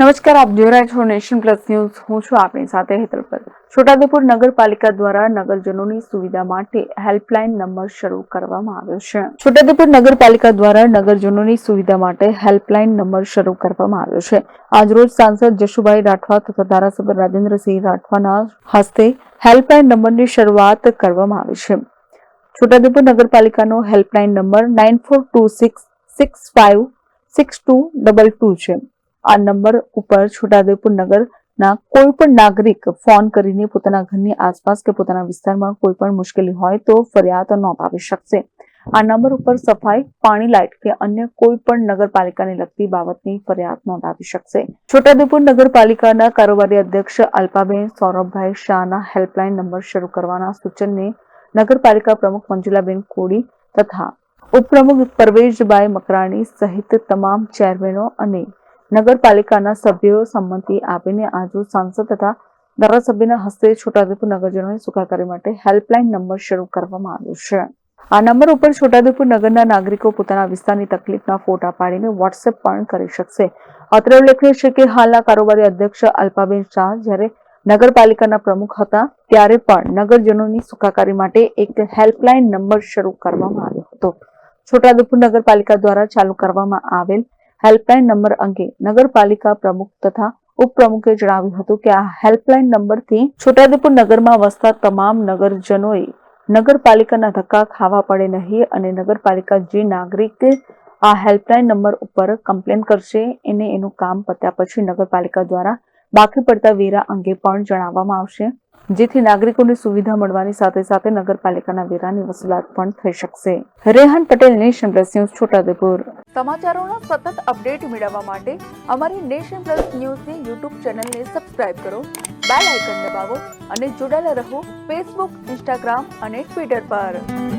નમસ્કાર, આપ જોઈ રહ્યા છો નેશન પ્લસ ન્યૂઝ. હું છું આપણી સાથે હેતલ પર. છોટાઉદેપુર નગરપાલિકા દ્વારા નગરજનોની સુવિધા માટે હેલ્પલાઇન નંબર શરૂ કરવામાં આવ્યો છે. છોટાઉદેપુર નગરપાલિકા દ્વારા નગરજનોની સુવિધા માટે હેલ્પલાઇન નંબર શરૂ કરવામાં આવ્યો છે. આજરોજ સાંસદ જશુભાઈ રાઠવા તથા ધારાસભ્ય રાજેન્દ્રસિંહ રાઠવાના હસ્તે હેલ્પલાઇન નંબરની શરૂઆત કરવામાં આવી છે. Chhota Udepur નગરપાલિકાનો helpline number nine four two six six five six two double two છે. આ નંબર ઉપર છોટાઉદેપુર નગરના કોઈ પણ નાગરિક ફોન કરીને પોતાના ઘરની આસપાસ કે પોતાના વિસ્તારમાં કોઈ પણ મુશ્કેલી હોય તો ફરિયાદ નોંધાવી શકશે. આ નંબર ઉપર સફાઈ, પાણી લાઇટ કે અન્ય કોઈ પણ નગરપાલિકાને લગતી બાબતની ફરિયાદ નોંધાવી શકશે. છોટાઉદેપુર નગરપાલિકાના કારોબારી અધ્યક્ષ અલ્પાબેન સૌરભભાઈ શાહના હેલ્પલાઇન નંબર શરૂ કરવાના સૂચનને નગરપાલિકા પ્રમુખ મંજુલાબેન કોડી તથા ઉપપ્રમુખ પરવેશભાઈ મકરાણી સહિત તમામ ચેરમેનો અને નગરપાલિકાના સભ્યો સંમતિ આપીને આજરોજ સાંસદ તથા ધારાસભ્યના હસ્તે છોટાઉદેપુર નગરજનોની સુખાકારી માટે હેલ્પલાઇન નંબર શરૂ કરવામાં આવ્યો છે. આ નંબર ઉપર છોટાઉદેપુર નગરના નાગરિકો પોતાના વિસ્તારની તકલીફના ફોટા પાડીને વોટ્સએપ પણ કરી શકશે. અત્રે ઉલ્લેખનીય છે કે હાલના કારોબારી અધ્યક્ષ અલ્પાબેન શાહ જ્યારે નગરપાલિકાના પ્રમુખ હતા ત્યારે પણ નગરજનોની સુખાકારી માટે એક હેલ્પલાઇન નંબર શરૂ કરવામાં આવ્યો હતો. છોટાઉદેપુર નગરપાલિકા દ્વારા ચાલુ કરવામાં આવેલ હેલ્પલાઇન નંબર અંગે નગરપાલિકા પ્રમુખ તથા ઉપપ્રમુખે જણાવ્યું હતું કે આ હેલ્પલાઇન નંબરથી છોટાઉદેપુર નગરમાં વસતા તમામ નગરજનોએ નગરપાલિકાના ધક્કા ખાવા પડે નહીં અને નગરપાલિકા જે નાગરિક આ હેલ્પલાઇન નંબર ઉપર કમ્પ્લેન કરશે, એને એનું કામ પત્યા પછી નગરપાલિકા દ્વારા બાકી પડતા વેરા અંગે પણ જણાવવામાં આવશે. જેથી નાગરિકોને સુવિધા મળવાની સાથે સાથે નગરપાલિકાના વેરાની વસૂલાત પણ થઈ શકશે. Rehan Patel, nation plus news, Chhota Udepur. સમાચારોના સતત અપડેટ મેળવવા માટે અમારી નેશન પ્લસ ન્યૂઝની યુટ્યુબ ચેનલને સબસ્ક્રાઇબ કરો, બેલ આઇકન દબાવો અને જોડાયેલા રહો ફેસબુક, ઇન્સ્ટાગ્રામ અને ટ્વિટર પર.